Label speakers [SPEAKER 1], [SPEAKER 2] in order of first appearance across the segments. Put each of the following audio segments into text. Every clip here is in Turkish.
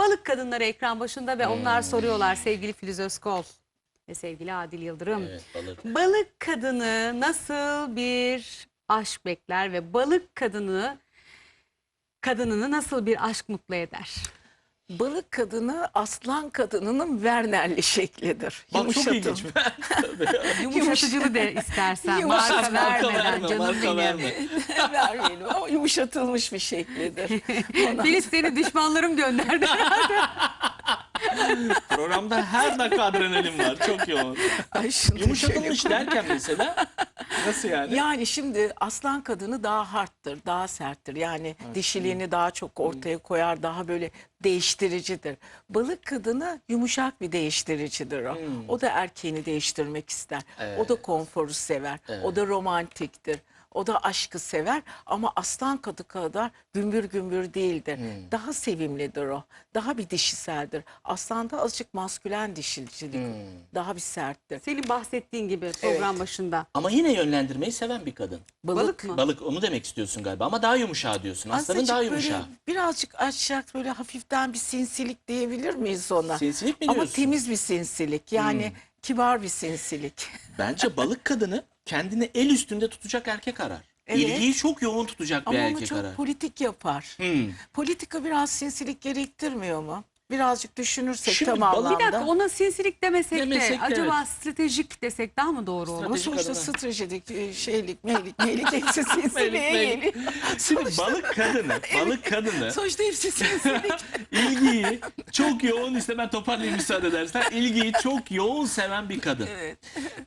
[SPEAKER 1] Balık kadınları ekran başında ve
[SPEAKER 2] Hmm.
[SPEAKER 1] onlar soruyorlar sevgili Filiz Özkol ve sevgili Adil Yıldırım.
[SPEAKER 2] Evet balık.
[SPEAKER 1] Balık kadını nasıl bir aşk bekler ve balık kadını kadınını nasıl bir aşk mutlu eder?
[SPEAKER 3] Balık kadını aslan kadınının Werner'li şeklidir.
[SPEAKER 2] Bak çok ilginç.
[SPEAKER 1] Yumuşatıcını da istersen.
[SPEAKER 3] Yumuşat-
[SPEAKER 1] Marka
[SPEAKER 2] Marka
[SPEAKER 1] vermeden
[SPEAKER 2] verme,
[SPEAKER 1] canım
[SPEAKER 2] marka
[SPEAKER 1] benim.
[SPEAKER 2] verme.
[SPEAKER 3] Vermeyelim ama yumuşatılmış bir şeklidir.
[SPEAKER 1] Filiz seni düşmanlarım gönderdi.
[SPEAKER 2] Programda her dakika adrenalin var. Çok yoğun.
[SPEAKER 3] Ay
[SPEAKER 2] Yumuşatılmış derken mesela nasıl yani?
[SPEAKER 3] Yani şimdi aslan kadını daha harttır, daha serttir. Yani dişiliğini daha çok ortaya koyar, daha böyle değiştiricidir. Balık kadını yumuşak bir değiştiricidir o. O da erkeğini değiştirmek ister. O da konforu sever. O da romantiktir. O da aşkı sever ama aslan kadı kadar gümbür gümbür değildir. Daha sevimlidir o. Daha bir dişiseldir. Aslanda azıcık maskülen dişilcilik. Daha bir serttir.
[SPEAKER 1] Senin bahsettiğin gibi program başında.
[SPEAKER 2] Ama yine yönlendirmeyi seven bir kadın.
[SPEAKER 1] Balık mı?
[SPEAKER 2] Balık onu demek istiyorsun galiba ama daha yumuşağı diyorsun. Aslanın
[SPEAKER 3] Azıcık
[SPEAKER 2] daha
[SPEAKER 3] böyle
[SPEAKER 2] yumuşağı.
[SPEAKER 3] birazcık aşağı böyle hafiften bir sinsilik diyebilir miyiz ona?
[SPEAKER 2] Sinsilik mi
[SPEAKER 3] Ama
[SPEAKER 2] diyorsun? Hmm.
[SPEAKER 3] temiz bir sinsilik yani kibar bir sinsilik.
[SPEAKER 2] Bence balık kadını kendini el üstünde tutacak erkek arar.
[SPEAKER 3] Evet.
[SPEAKER 2] İlgiyi çok yoğun tutacak bir
[SPEAKER 3] Ama onu çok
[SPEAKER 2] arar.
[SPEAKER 3] politik yapar.
[SPEAKER 2] Hmm.
[SPEAKER 3] Politika biraz sinsilik gerektirmiyor mu? Birazcık düşünürsek
[SPEAKER 2] Şimdi
[SPEAKER 3] tam
[SPEAKER 2] balık-
[SPEAKER 3] anlamda.
[SPEAKER 1] Bir dakika ona sinsilik demesek,
[SPEAKER 2] Demesek
[SPEAKER 1] de
[SPEAKER 2] de
[SPEAKER 1] acaba stratejik desek daha mı doğru olur?
[SPEAKER 3] Ama
[SPEAKER 2] Stratejik
[SPEAKER 3] sonuçta
[SPEAKER 2] kadına.
[SPEAKER 3] stratejik e, şeylik, meylik, meylik hepsi
[SPEAKER 2] Meylik,
[SPEAKER 3] sinsiliğe
[SPEAKER 2] meylik.
[SPEAKER 3] geliyor.
[SPEAKER 2] Şimdi balık kadını, balık kadını
[SPEAKER 3] Sonuçta hepsi sinsilik.
[SPEAKER 2] ilgiyi çok yoğun iste ben toparlayayım müsaade edersen. İlgiyi çok yoğun seven bir kadın.
[SPEAKER 3] evet.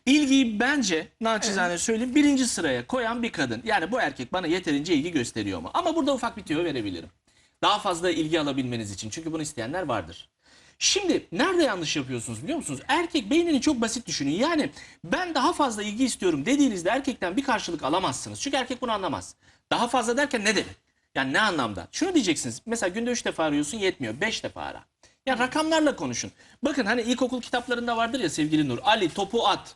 [SPEAKER 2] İlgiyi bence naçizane söyleyeyim birinci sıraya koyan bir kadın. Yani bu erkek bana yeterince ilgi gösteriyor mu? Ama burada ufak bir tüyo verebilirim. Daha fazla ilgi alabilmeniz için. Çünkü bunu isteyenler vardır. Şimdi nerede yanlış yapıyorsunuz biliyor musunuz? Erkek beynini çok basit düşünün. Yani ben daha fazla ilgi istiyorum dediğinizde erkekten bir karşılık alamazsınız. Çünkü erkek bunu anlamaz. Daha fazla derken ne demek? Yani ne anlamda? Şunu diyeceksiniz. Mesela günde 3 defa arıyorsun yetmiyor. 5 defa ara. Ya rakamlarla konuşun. Bakın hani ilkokul kitaplarında vardır ya sevgili Nur. Ali topu at.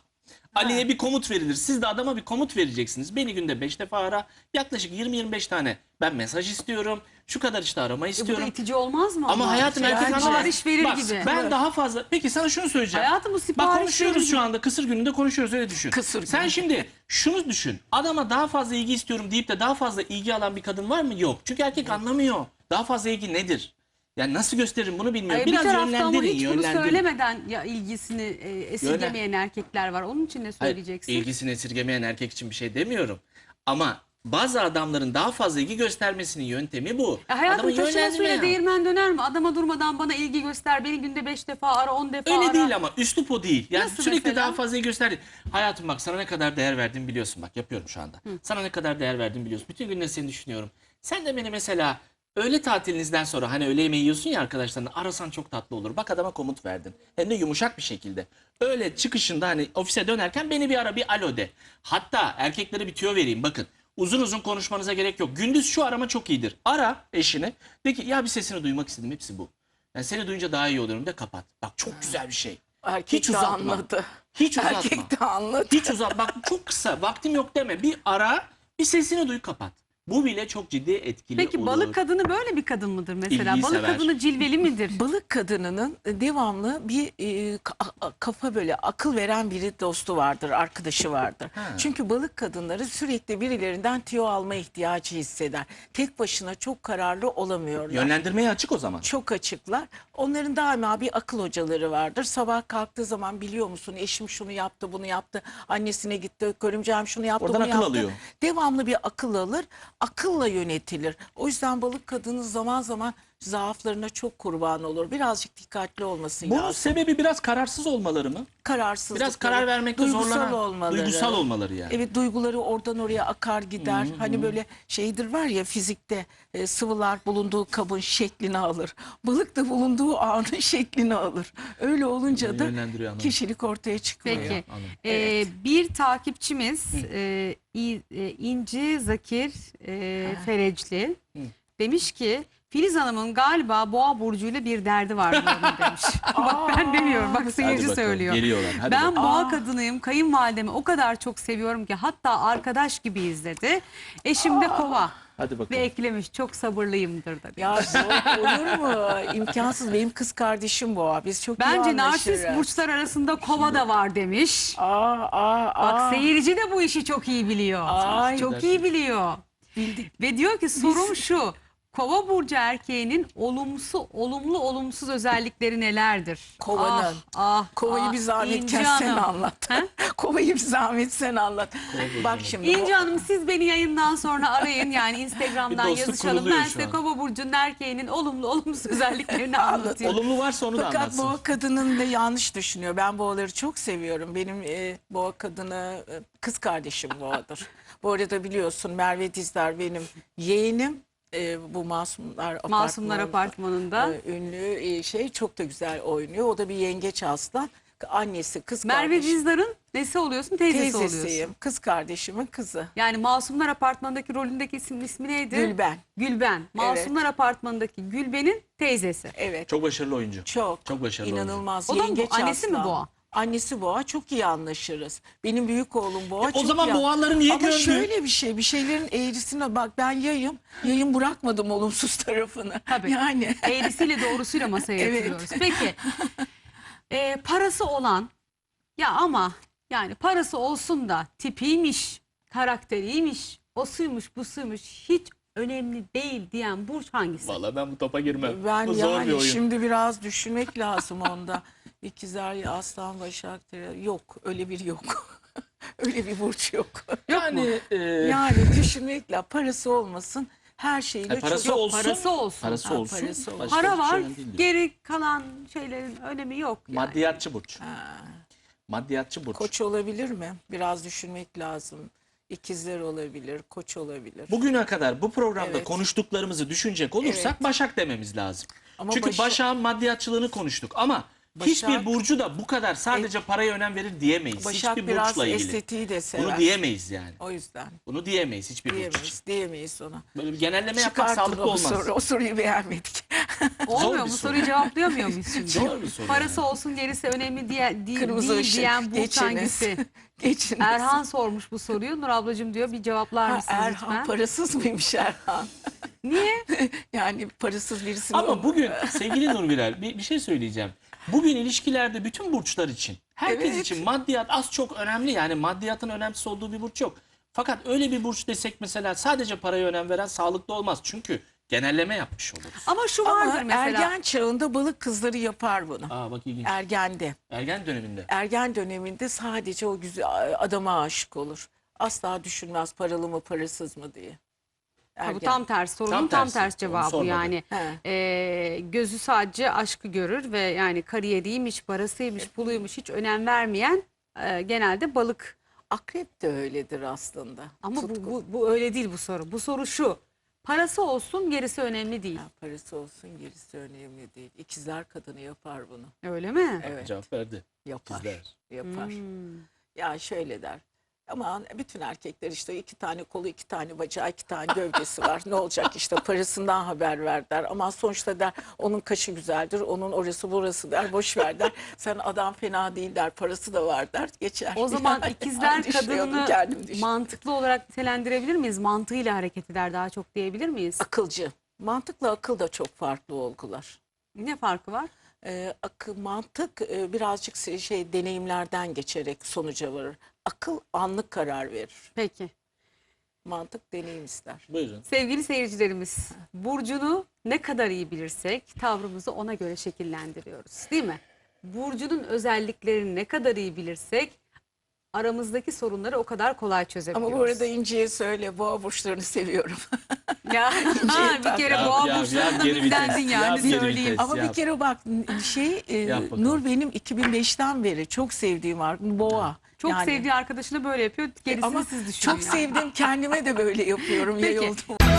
[SPEAKER 2] Ali'ye bir komut verilir. Siz de adama bir komut vereceksiniz. Beni günde 5 defa ara. Yaklaşık 20-25 tane ben mesaj istiyorum. Şu kadar işte arama
[SPEAKER 1] E bu da
[SPEAKER 2] istiyorum.
[SPEAKER 1] itici olmaz mı?
[SPEAKER 2] Ama hayatım
[SPEAKER 1] Yani
[SPEAKER 2] erkek.
[SPEAKER 1] Sipariş verir
[SPEAKER 2] Bak,
[SPEAKER 1] gibi.
[SPEAKER 2] Ben daha fazla... Peki sana şunu söyleyeceğim.
[SPEAKER 1] Hayatım bu
[SPEAKER 2] Bak
[SPEAKER 1] sipariş verir
[SPEAKER 2] konuşuyoruz
[SPEAKER 1] gibi.
[SPEAKER 2] şu anda. Kısır gününde konuşuyoruz öyle düşün.
[SPEAKER 3] Kısır
[SPEAKER 2] Sen
[SPEAKER 3] günü.
[SPEAKER 2] şimdi şunu düşün. Adama daha fazla ilgi istiyorum deyip de daha fazla ilgi alan bir kadın var mı? Yok. Çünkü erkek anlamıyor. Daha fazla ilgi nedir? Yani nasıl gösteririm bunu bilmiyorum.
[SPEAKER 1] Ay, bir
[SPEAKER 2] Biraz
[SPEAKER 1] tarafta ama
[SPEAKER 2] yönlendirin,
[SPEAKER 1] hiç bunu
[SPEAKER 2] yönlendirin.
[SPEAKER 1] söylemeden ya ilgisini e, esirgemeyen erkekler var. Onun için ne
[SPEAKER 2] Hayır,
[SPEAKER 1] söyleyeceksin?
[SPEAKER 2] ilgisini esirgemeyen erkek için bir şey demiyorum. Ama bazı adamların daha fazla ilgi göstermesinin yöntemi bu.
[SPEAKER 1] Ya hayatım
[SPEAKER 2] yönlendirme
[SPEAKER 1] suyla değirmen döner mi? Adama durmadan bana ilgi göster. Beni günde beş defa ara, on defa
[SPEAKER 2] Öyle
[SPEAKER 1] ara.
[SPEAKER 2] değil ama üslup o değil. Yani
[SPEAKER 1] Nasıl
[SPEAKER 2] sürekli
[SPEAKER 1] mesela?
[SPEAKER 2] daha fazla ilgi göster. Hayatım bak sana ne kadar değer verdiğimi biliyorsun bak yapıyorum şu anda. Sana ne kadar değer verdiğimi biliyorsun. Bütün gün de seni düşünüyorum. Sen de beni mesela öğle tatilinizden sonra hani öğle yemeği yiyorsun ya arkadaşlarına arasan çok tatlı olur. Bak adama komut verdin. Hem de yumuşak bir şekilde. Öyle çıkışında hani ofise dönerken beni bir ara bir alo de. Hatta erkeklere bir tüyo vereyim bakın. Uzun uzun konuşmanıza gerek yok. Gündüz şu arama çok iyidir. Ara eşini. De ki ya bir sesini duymak istedim. Hepsi bu. Yani seni duyunca daha iyi olurum de kapat. Bak çok güzel bir şey.
[SPEAKER 3] Erkek
[SPEAKER 2] Hiç
[SPEAKER 3] de
[SPEAKER 2] uzatma.
[SPEAKER 3] anladı.
[SPEAKER 2] Hiç uzatma.
[SPEAKER 3] Erkek de anladı.
[SPEAKER 2] Hiç uzat. Bak çok kısa. Vaktim yok deme. Bir ara, bir sesini duy kapat. Bu bile çok ciddi etkili
[SPEAKER 1] Peki
[SPEAKER 2] olur.
[SPEAKER 1] balık kadını böyle bir kadın mıdır mesela?
[SPEAKER 2] İlgiyi
[SPEAKER 1] balık
[SPEAKER 2] sever.
[SPEAKER 1] kadını cilveli midir?
[SPEAKER 3] Balık kadınının devamlı bir e, ka- kafa böyle akıl veren biri dostu vardır, arkadaşı vardır.
[SPEAKER 2] Ha.
[SPEAKER 3] Çünkü balık kadınları sürekli birilerinden tüyo alma ihtiyacı hisseder. Tek başına çok kararlı olamıyorlar.
[SPEAKER 2] Yönlendirmeye açık o zaman.
[SPEAKER 3] çok açıklar. Onların daima bir akıl hocaları vardır. Sabah kalktığı zaman biliyor musun eşim şunu yaptı, bunu yaptı. Annesine gitti, görümcem şunu yaptı,
[SPEAKER 2] Oradan
[SPEAKER 3] bunu
[SPEAKER 2] akıl
[SPEAKER 3] yaptı.
[SPEAKER 2] alıyor.
[SPEAKER 3] Devamlı bir akıl alır. Akılla yönetilir. O yüzden balık kadını zaman zaman zaaflarına çok kurban olur. Birazcık dikkatli olması
[SPEAKER 2] Bunun
[SPEAKER 3] lazım.
[SPEAKER 2] sebebi biraz kararsız olmaları mı?
[SPEAKER 3] Kararsızlık.
[SPEAKER 2] Biraz karar vermekte
[SPEAKER 3] duygusal
[SPEAKER 2] zorlanan.
[SPEAKER 3] olmaları.
[SPEAKER 2] Duygusal olmaları yani.
[SPEAKER 3] Evet duyguları oradan oraya akar gider. Hani böyle şeydir var ya fizikte e, sıvılar bulunduğu kabın şeklini alır. Balık da bulunduğu anın şeklini alır. Öyle olunca da kişilik ortaya çıkıyor.
[SPEAKER 1] Peki. Ee, bir takipçimiz e, e, İnci Zakir e, Ferecli demiş ki Filiz Hanım'ın galiba boğa burcuyla bir derdi var demiş. bak ben demiyorum bak seyirci
[SPEAKER 2] bakalım,
[SPEAKER 1] söylüyor.
[SPEAKER 2] Geliyorlar. Hadi
[SPEAKER 1] ben
[SPEAKER 2] bakalım.
[SPEAKER 1] boğa kadınıyım. Kayınvalidemi o kadar çok seviyorum ki hatta arkadaş gibi izledi. Eşim de kova.
[SPEAKER 2] Hadi
[SPEAKER 1] Ve
[SPEAKER 2] bakalım.
[SPEAKER 1] eklemiş çok sabırlıyımdır da.
[SPEAKER 3] Ya zor olur mu? İmkansız. Benim kız kardeşim boğa. Biz çok iyi
[SPEAKER 1] Bence
[SPEAKER 3] anlaşırız.
[SPEAKER 1] narsist burçlar arasında kova da var demiş.
[SPEAKER 3] Aa, aa,
[SPEAKER 1] Bak
[SPEAKER 3] aa.
[SPEAKER 1] seyirci de bu işi çok iyi biliyor.
[SPEAKER 3] Ay.
[SPEAKER 1] çok iyi biliyor. Ve diyor ki sorum şu. Kova burcu erkeğinin olumsuz, olumlu olumsuz özellikleri nelerdir?
[SPEAKER 3] Kovanın.
[SPEAKER 1] Ah, ah,
[SPEAKER 3] Kovayı
[SPEAKER 1] ah,
[SPEAKER 3] bir zahmet sen anlat. Kovayı bir zahmet sen anlat. Bak şimdi.
[SPEAKER 1] İnci Hanım siz beni yayından sonra arayın yani Instagram'dan yazışalım. Ben size. Kova burcunun erkeğinin olumlu olumsuz özelliklerini anlatayım.
[SPEAKER 2] Olumlu varsa onu da
[SPEAKER 3] Fakat
[SPEAKER 2] anlatsın.
[SPEAKER 3] boğa kadının da yanlış düşünüyor. Ben boğaları çok seviyorum. Benim e, boğa kadını e, kız kardeşim boğadır. Bu arada biliyorsun Merve Dizdar benim yeğenim. E, bu Masumlar
[SPEAKER 1] Masumlar
[SPEAKER 3] Apartmanı,
[SPEAKER 1] Apartmanı'nda.
[SPEAKER 3] e, ünlü e, şey çok da güzel oynuyor. O da bir yengeç aslan. Annesi, kız
[SPEAKER 1] Merve
[SPEAKER 3] kardeşi.
[SPEAKER 1] Dizdar'ın nesi oluyorsun? Teyzesi, oluyorsun.
[SPEAKER 3] Teyzesiyim. Kız kardeşimin kızı.
[SPEAKER 1] Yani Masumlar Apartmanı'ndaki rolündeki isim, ismi neydi?
[SPEAKER 3] Gülben.
[SPEAKER 1] Gülben. Masumlar Apartmanı'ndaki Gülben'in teyzesi.
[SPEAKER 3] Evet.
[SPEAKER 2] Çok başarılı oyuncu.
[SPEAKER 3] Çok.
[SPEAKER 2] Çok başarılı
[SPEAKER 3] İnanılmaz.
[SPEAKER 1] O da mı bu? Annesi mi boğa?
[SPEAKER 3] Annesi boğa çok iyi anlaşırız. Benim büyük oğlum boğa
[SPEAKER 2] E, o
[SPEAKER 3] çok
[SPEAKER 2] zaman
[SPEAKER 3] iyi an-
[SPEAKER 2] boğaları niye
[SPEAKER 3] Ama
[SPEAKER 2] görmüyor?
[SPEAKER 3] şöyle bir şey bir şeylerin eğrisine bak ben yayım. Yayın bırakmadım olumsuz tarafını.
[SPEAKER 1] Tabii.
[SPEAKER 3] Yani
[SPEAKER 1] Eğrisiyle doğrusuyla masaya
[SPEAKER 3] Evet.
[SPEAKER 1] yatırıyoruz. Peki e, parası olan ya ama yani parası olsun da tipiymiş, karakteriymiş, o suymuş bu suymuş hiç önemli değil diyen burç hangisi?
[SPEAKER 2] Valla ben bu topa girmem.
[SPEAKER 3] ben
[SPEAKER 2] bu zor bir
[SPEAKER 3] yani
[SPEAKER 2] oyun.
[SPEAKER 3] şimdi biraz düşünmek lazım onda. İkizler Aslan Başak yok öyle bir yok. öyle bir burç yok.
[SPEAKER 2] yani e,
[SPEAKER 3] Yani düşünmekle parası olmasın her şeyle
[SPEAKER 2] e, parası
[SPEAKER 3] çok
[SPEAKER 2] olsun.
[SPEAKER 1] parası olsun.
[SPEAKER 2] Parası
[SPEAKER 3] Ha,
[SPEAKER 2] olsun.
[SPEAKER 3] parası olsun.
[SPEAKER 2] Başka
[SPEAKER 1] Para
[SPEAKER 2] hiçbir şey
[SPEAKER 1] var,
[SPEAKER 2] önemli değil diyor.
[SPEAKER 1] geri kalan şeylerin önemi yok. Yani.
[SPEAKER 2] Maddiyatçı burç.
[SPEAKER 3] Ha.
[SPEAKER 2] Maddiyatçı burç.
[SPEAKER 3] Koç olabilir mi? Biraz düşünmek lazım. İkizler olabilir, koç olabilir.
[SPEAKER 2] Bugüne kadar bu programda
[SPEAKER 3] Evet.
[SPEAKER 2] konuştuklarımızı düşünecek olursak
[SPEAKER 3] Evet.
[SPEAKER 2] Başak dememiz lazım.
[SPEAKER 3] Ama
[SPEAKER 2] Çünkü
[SPEAKER 3] Başak-
[SPEAKER 2] Başak'ın maddiyatçılığını konuştuk ama
[SPEAKER 3] Başak-
[SPEAKER 2] hiçbir burcu da bu kadar sadece paraya önem verir diyemeyiz.
[SPEAKER 3] Başak
[SPEAKER 2] hiçbir
[SPEAKER 3] biraz
[SPEAKER 2] burçla ilgili.
[SPEAKER 3] estetiği de sever.
[SPEAKER 2] Bunu diyemeyiz yani.
[SPEAKER 3] O yüzden
[SPEAKER 2] Bunu diyemeyiz hiçbir burç için.
[SPEAKER 3] diyemeyiz, diyemeyiz ona.
[SPEAKER 2] Böyle bir genelleme yapmak
[SPEAKER 3] Çıkartın
[SPEAKER 2] sağlıklı
[SPEAKER 3] o
[SPEAKER 2] olmaz.
[SPEAKER 3] soru. O soruyu beğenmedik.
[SPEAKER 1] Olmuyor mu?
[SPEAKER 2] soru.
[SPEAKER 1] Soruyu cevaplayamıyor muyuz şimdi?
[SPEAKER 2] Zor bir soru
[SPEAKER 1] Parası
[SPEAKER 2] yani.
[SPEAKER 1] olsun gerisi önemli diye, di-
[SPEAKER 3] Kırmızı
[SPEAKER 1] değil
[SPEAKER 3] ışık.
[SPEAKER 1] diyen burç hangisi?
[SPEAKER 3] Geçiniz.
[SPEAKER 1] Erhan sormuş bu soruyu. Nur ablacığım diyor bir cevaplar
[SPEAKER 3] Ha,
[SPEAKER 1] mısınız
[SPEAKER 3] Erhan
[SPEAKER 1] lütfen?
[SPEAKER 3] parasız mıymış Erhan?
[SPEAKER 1] Niye?
[SPEAKER 3] yani parasız birisi
[SPEAKER 2] Ama bugün sevgili Nur Viral bir, bir şey söyleyeceğim. Bugün ilişkilerde bütün burçlar için, herkes
[SPEAKER 3] Evet.
[SPEAKER 2] için maddiyat az çok önemli. Yani maddiyatın önemsiz olduğu bir burç yok. Fakat öyle bir burç desek mesela sadece paraya önem veren sağlıklı olmaz. Çünkü genelleme yapmış oluruz.
[SPEAKER 1] Ama şu vardır
[SPEAKER 3] Ama
[SPEAKER 1] mesela.
[SPEAKER 3] ergen çağında balık kızları yapar bunu.
[SPEAKER 2] Aa bak ilginç.
[SPEAKER 3] Ergende.
[SPEAKER 2] Ergen döneminde.
[SPEAKER 3] Ergen döneminde sadece o güzel adama aşık olur. Asla düşünmez paralı mı parasız mı diye.
[SPEAKER 1] Ha, bu tam tersi sorunun
[SPEAKER 2] Tam
[SPEAKER 1] tam,
[SPEAKER 2] tersi.
[SPEAKER 1] ters cevabı yani.
[SPEAKER 3] He.
[SPEAKER 1] Ee, gözü sadece aşkı görür ve yani kariyeriymiş, parasıymış, puluymuş hiç önem vermeyen e, genelde balık.
[SPEAKER 3] Akrep de öyledir aslında.
[SPEAKER 1] Ama bu, bu, bu öyle değil bu soru. Bu soru şu. Parası olsun gerisi önemli değil.
[SPEAKER 3] Ha, parası olsun gerisi önemli değil. İkizler kadını yapar bunu.
[SPEAKER 1] Öyle mi?
[SPEAKER 3] Evet
[SPEAKER 2] Cevap verdi.
[SPEAKER 3] yapar.
[SPEAKER 2] İkizler.
[SPEAKER 3] Yapar.
[SPEAKER 1] Hmm.
[SPEAKER 3] Ya şöyle der. Ama bütün erkekler işte iki tane kolu, iki tane bacağı, iki tane gövdesi var. Ne olacak işte parasından haber ver der. Ama sonuçta der onun kaşı güzeldir, onun orası burası der. Boş ver der. Sen adam fena değil der, parası da var der. Geçer.
[SPEAKER 1] O zaman
[SPEAKER 3] Yani
[SPEAKER 1] ikizler
[SPEAKER 3] düşünüyordum,
[SPEAKER 1] kadını mantıklı olarak nitelendirebilir miyiz? Mantığıyla hareket eder daha çok diyebilir miyiz?
[SPEAKER 3] akılcı. Mantıkla akıl da çok farklı olgular.
[SPEAKER 1] Ne farkı var?
[SPEAKER 3] Ee, akıl, mantık e, birazcık şey deneyimlerden geçerek sonuca varır. Akıl anlık karar verir.
[SPEAKER 1] Peki.
[SPEAKER 3] Mantık deneyim ister.
[SPEAKER 2] Buyurun.
[SPEAKER 1] Sevgili seyircilerimiz, Burcu'nu ne kadar iyi bilirsek tavrımızı ona göre şekillendiriyoruz. Değil mi? Burcu'nun özelliklerini ne kadar iyi bilirsek aramızdaki sorunları o kadar kolay çözebiliyoruz.
[SPEAKER 3] Ama bu arada İnci'ye söyle boğa burçlarını seviyorum.
[SPEAKER 1] ya, ha, bir kere
[SPEAKER 2] Yap,
[SPEAKER 1] boğa
[SPEAKER 2] yap,
[SPEAKER 1] burçlarında
[SPEAKER 2] yap, geri
[SPEAKER 1] bizlendin
[SPEAKER 2] vites,
[SPEAKER 1] yani
[SPEAKER 2] yap, geri
[SPEAKER 1] söyleyeyim.
[SPEAKER 2] vites.
[SPEAKER 3] Ama
[SPEAKER 2] yap.
[SPEAKER 3] bir kere bak şey e,
[SPEAKER 2] Yap bakalım.
[SPEAKER 3] Nur benim 2005'ten beri çok sevdiğim var boğa.
[SPEAKER 1] Çok
[SPEAKER 3] Yani-
[SPEAKER 1] sevdiği arkadaşına böyle yapıyor. Gerisini
[SPEAKER 3] Ama
[SPEAKER 1] siz düşünün.
[SPEAKER 3] çok
[SPEAKER 1] yani.
[SPEAKER 3] sevdim kendime de böyle yapıyorum.
[SPEAKER 1] Peki.
[SPEAKER 3] Yayıldım.